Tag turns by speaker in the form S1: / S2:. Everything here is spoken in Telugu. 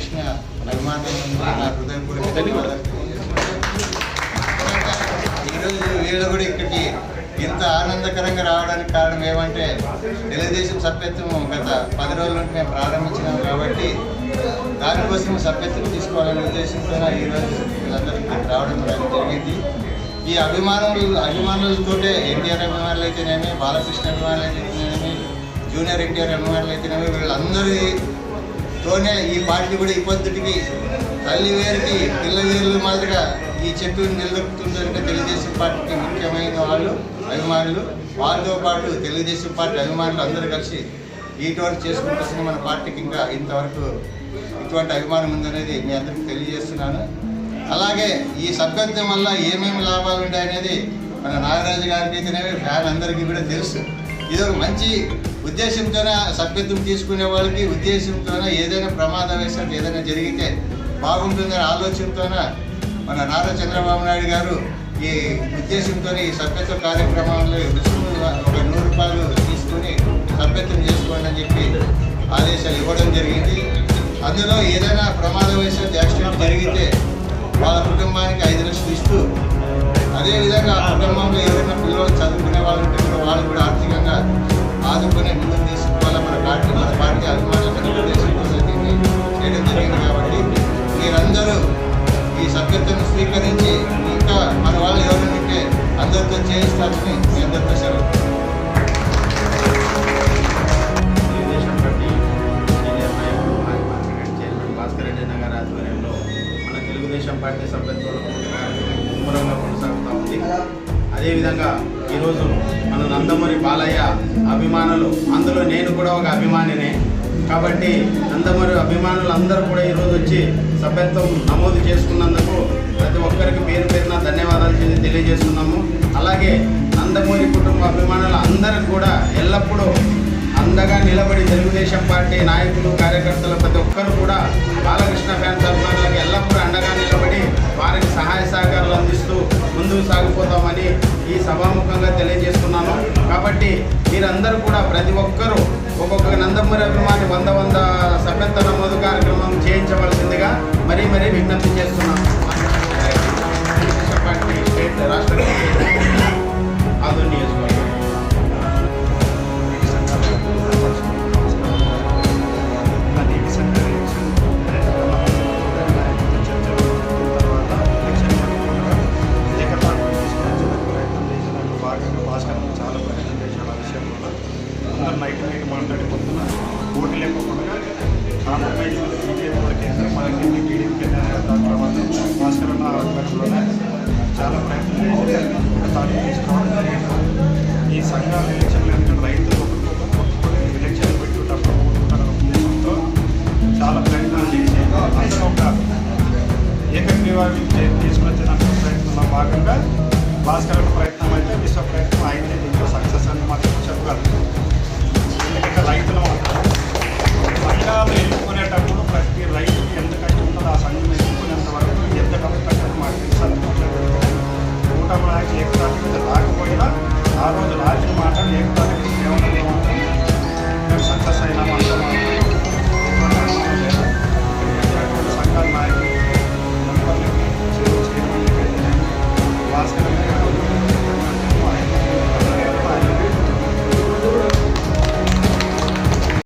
S1: బాలకృష్ణ అభిమానం నా హృదయపూర్వక ధన్యవాదాలు. ఈరోజు వీళ్ళు కూడా ఇక్కడికి ఇంత ఆనందకరంగా రావడానికి కారణం ఏమంటే తెలుగుదేశం సభ్యత్వం గత పది రోజుల నుండి మేము ప్రారంభించినాం కాబట్టి దానికోసం సభ్యత్వం తీసుకోవాలనే ఉద్దేశంతో ఈరోజు వీళ్ళందరూ ఇక్కడికి రావడం జరిగింది. ఈ అభిమానులు అభిమానులతోటే ఎన్టీఆర్ అభిమానులు అయితేనేమి బాలకృష్ణ అభిమానులు అయితేనేమి జూనియర్ ఎన్టీఆర్ అభిమానులు అయితేనేమి తోనే ఈ పార్టీ కూడా ఈ పొద్దుటికి తల్లి వేరుకి పిల్ల వేర్లు మాదిరిగా ఈ చెట్టు నిలదొక్కుతుందంటే తెలుగుదేశం పార్టీకి ముఖ్యమైన వాళ్ళు అభిమానులు. వాళ్ళతో పాటు తెలుగుదేశం పార్టీ అభిమానులు అందరూ కలిసి ఇటువంటి చేసుకుంటూ మన పార్టీకి ఇంకా ఇంతవరకు ఇటువంటి అభిమానం ఉందనేది మీ అందరికీ తెలియజేస్తున్నాను. అలాగే ఈ సభ్యత్వం వల్ల ఏమేమి లాభాలు ఉంటాయనేది మన నాగరాజు గారికి అయితేనేమి ఫ్యాన్ అందరికీ కూడా తెలుసు. ఇది ఒక మంచి ఉద్దేశంతోనే సభ్యత్వం తీసుకునే వాళ్ళకి ఉద్దేశంతోనే ఏదైనా ప్రమాదవశాత్తు ఏదైనా జరిగితే బాగుంటుందనే ఆలోచనతోనే మన నారా చంద్రబాబు నాయుడు గారు ఈ ఉద్దేశంతో ఈ సభ్యత్వ కార్యక్రమంలో ఒక నూరు రూపాయలు తీసుకొని సభ్యత్వం చేసుకోండి అని చెప్పి ఆదేశాలు ఇవ్వడం జరిగింది. అందులో ఏదైనా ప్రమాదవశాత్తు యాక్సిడెంట్ జరిగితే ఈ స్వీకరించి ఇంకా మన వాళ్ళు ఎవరైనా అందరితో చేయిస్తారని మీ అందరితో సెలవు.
S2: తెలుగుదేశం పార్టీ మన తెలుగుదేశం పార్టీ సభ్యత్వంలో ముమ్మరంగా కొనసాగుతూ ఉంది. అదేవిధంగా ఈరోజు మన నందమూరి బాలయ్య అభిమానులు అందులో నేను కూడా ఒక అభిమానినే. కాబట్టి అందమూరి అభిమానులు అందరూ కూడా ఈరోజు వచ్చి సభ్యత్వం నమోదు చేసుకున్నందుకు ప్రతి ఒక్కరికి పేరు పేరున ధన్యవాదాలు తెలియజేస్తున్నాము. అలాగే నందమూరి కుటుంబ అభిమానులు అందరికి కూడా ఎల్లప్పుడూ అండగా నిలబడి తెలుగుదేశం పార్టీ నాయకులు కార్యకర్తలు ప్రతి ఒక్కరు కూడా బాలకృష్ణ ఫ్యాన్స్ అభిమానులకు ఎల్లప్పుడూ అండగా నిలబడి వారికి సహాయ సహకారాలు అందిస్తూ ముందుకు సాగిపోతామని ఈ సభాముఖంగా తెలియజేస్తున్నాను. కాబట్టి మీరందరూ కూడా ప్రతి ఒక్కరూ ఒక్కొక్క నందమూరి అభిమాని వంద వంద సభ్యత్వ నమోదు కార్యక్రమం చేయించవలసిందిగా మరీ మరీ విజ్ఞప్తి చేస్తున్నాను. రాష్ట్ర ఆంధ్రప్రదేశ్ బీజేపీ కేంద్రం మనకి టీడీపీ కేంద్ర
S3: దాంట్లో వాళ్ళు భాస్కర్ అన్న ఆధ్వర్యంలోనే చాలా ప్రయత్నం చేసి తాను తీసుకోవడం జరిగింది ఈ సంఘాల ఎలక్షన్లు ఎందుకంటే రైతులు ఎలక్షన్లు పెట్టుకుంటారు ఉద్దేశంతో చాలా ప్రయత్నాలు చేసి అందరూ ఒక ఏకగ్రీవాన్ని తీసుకొచ్చిన ప్రయత్నంలో భాగంగా భాస్కర్ ప్రయత్నం అయితే విశ్వ ప్రయత్నం అయితే దీంట్లో సక్సెస్ అని కూటమి నాయకులు ఏకతాటికి రాకపోయినా ఆ రోజు రాజకీయ మాట ఏకతాటికి కేవలం సక్సెస్ అయినా